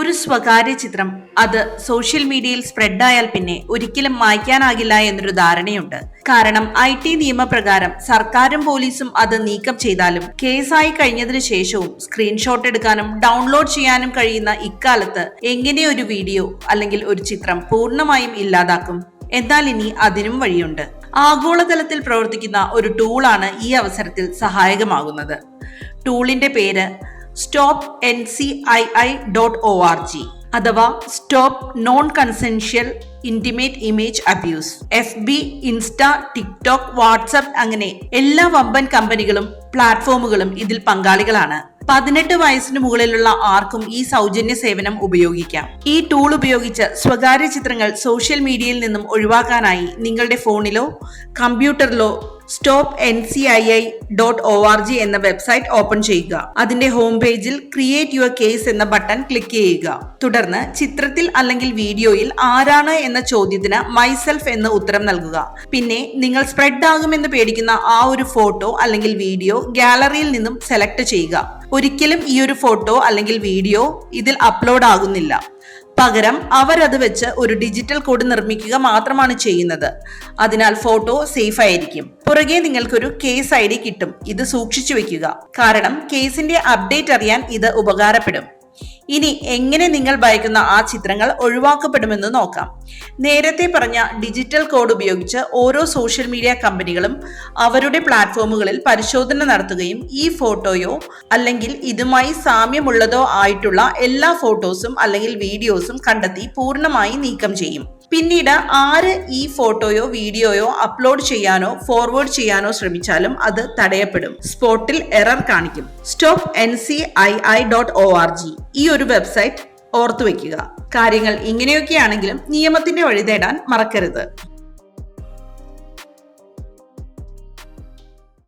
ഒരു സ്വകാര്യ ചിത്രം. അത് സോഷ്യൽ മീഡിയയിൽ സ്പ്രെഡായാൽ പിന്നെ ഒരിക്കലും മായ്ക്കാനാകില്ല എന്നൊരു ധാരണയുണ്ട്. കാരണം ഐ ടി നിയമപ്രകാരം സർക്കാരും പോലീസും അത് നീക്കം ചെയ്താലും കേസായി കഴിഞ്ഞതിനു ശേഷവും സ്ക്രീൻഷോട്ട് എടുക്കാനും ഡൗൺലോഡ് ചെയ്യാനും കഴിയുന്ന ഇക്കാലത്ത് എങ്ങനെ ഒരു വീഡിയോ അല്ലെങ്കിൽ ഒരു ചിത്രം പൂർണമായും ഇല്ലാതാക്കും? എന്നാൽ ഇനി അതിനും വഴിയുണ്ട്. ആഗോളതലത്തിൽ പ്രവർത്തിക്കുന്ന ഒരു ടൂളാണ് ഈ അവസരത്തിൽ സഹായകമാകുന്നത്. ടൂളിന്റെ പേര് stop N C I I dot O R G അഥവാ stop non consensual intimate image abuse F B insta TikTok WhatsApp അങ്ങനെ എല്ലാ വമ്പൻ കമ്പനികളും പ്ലാറ്റ്ഫോമുകളും ഇതിൽ പങ്കാളികളാണ്. പതിനെട്ട് വയസ്സിന് മുകളിലുള്ള ആർക്കും ഈ സൗജന്യ സേവനം ഉപയോഗിക്കാം. ഈ ടൂൾ ഉപയോഗിച്ച് സ്വകാര്യ ചിത്രങ്ങൾ സോഷ്യൽ മീഡിയയിൽ നിന്നും ഒഴിവാക്കാനായി നിങ്ങളുടെ ഫോണിലോ കമ്പ്യൂട്ടറിലോ stop N C I I dot O R G എന്ന വെബ്സൈറ്റ് ഓപ്പൺ ചെയ്യുക. അതിന്റെ ഹോം പേജിൽ ക്രിയേറ്റ് യുവർ കേസ് എന്ന ബട്ടൺ ക്ലിക്ക് ചെയ്യുക. തുടർന്ന് ചിത്രത്തിൽ അല്ലെങ്കിൽ വീഡിയോയിൽ ആരാണ് എന്ന ചോദ്യത്തിന് മൈസെൽഫ് എന്ന് ഉത്തരം നൽകുക. പിന്നെ നിങ്ങൾ സ്പ്രെഡ് ആകുമെന്ന് പേടിക്കുന്ന ആ ഒരു ഫോട്ടോ അല്ലെങ്കിൽ വീഡിയോ ഗാലറിയിൽ നിന്നും സെലക്ട് ചെയ്യുക. ഒരിക്കലും ഈ ഒരു ഫോട്ടോ അല്ലെങ്കിൽ വീഡിയോ ഇതിൽ അപ്ലോഡ് ആകുന്നില്ല. പകരം അവരത് വെച്ച് ഒരു ഡിജിറ്റൽ കോഡ് നിർമ്മിക്കുക മാത്രമാണ് ചെയ്യുന്നത്. അതിനാൽ ഫോട്ടോ സേഫ് ആയിരിക്കും. പുറകെ നിങ്ങൾക്കൊരു കേസ് ഐ ഡി കിട്ടും. ഇത് സൂക്ഷിച്ചു വെക്കുക. കാരണം കേസിന്റെ അപ്ഡേറ്റ് അറിയാൻ ഇത് ഉപകാരപ്പെടും. ഇനി എങ്ങനെ നിങ്ങൾ ഭയക്കുന്ന ആ ചിത്രങ്ങൾ ഒഴിവാക്കപ്പെടുമെന്ന് നോക്കാം. നേരത്തെ പറഞ്ഞ ഡിജിറ്റൽ കോഡ് ഉപയോഗിച്ച് ഓരോ സോഷ്യൽ മീഡിയ കമ്പനികളും അവരുടെ പ്ലാറ്റ്ഫോമുകളിൽ പരിശോധന നടത്തുകയും ഈ ഫോട്ടോയോ അല്ലെങ്കിൽ ഇതുമായി സാമ്യമുള്ളതോ ആയിട്ടുള്ള എല്ലാ ഫോട്ടോസും അല്ലെങ്കിൽ വീഡിയോസും കണ്ടെത്തി പൂർണമായി നീക്കം ചെയ്യും. പിന്നീട് ആര് ഈ ഫോട്ടോയോ വീഡിയോയോ അപ്ലോഡ് ചെയ്യാനോ ഫോർവേഡ് ചെയ്യാനോ ശ്രമിച്ചാലും അത് തടയപ്പെടും. സ്പോട്ടിൽ എറർ കാണിക്കും. Stop N C I I dot O R G ഈ ഒരു വെബ്സൈറ്റ് ഓർത്തു വെക്കുക കാര്യങ്ങൾ ഇങ്ങനെയൊക്കെയാണെങ്കിലും നിയമത്തിന്റെ വഴി തേടാൻ മറക്കരുത്.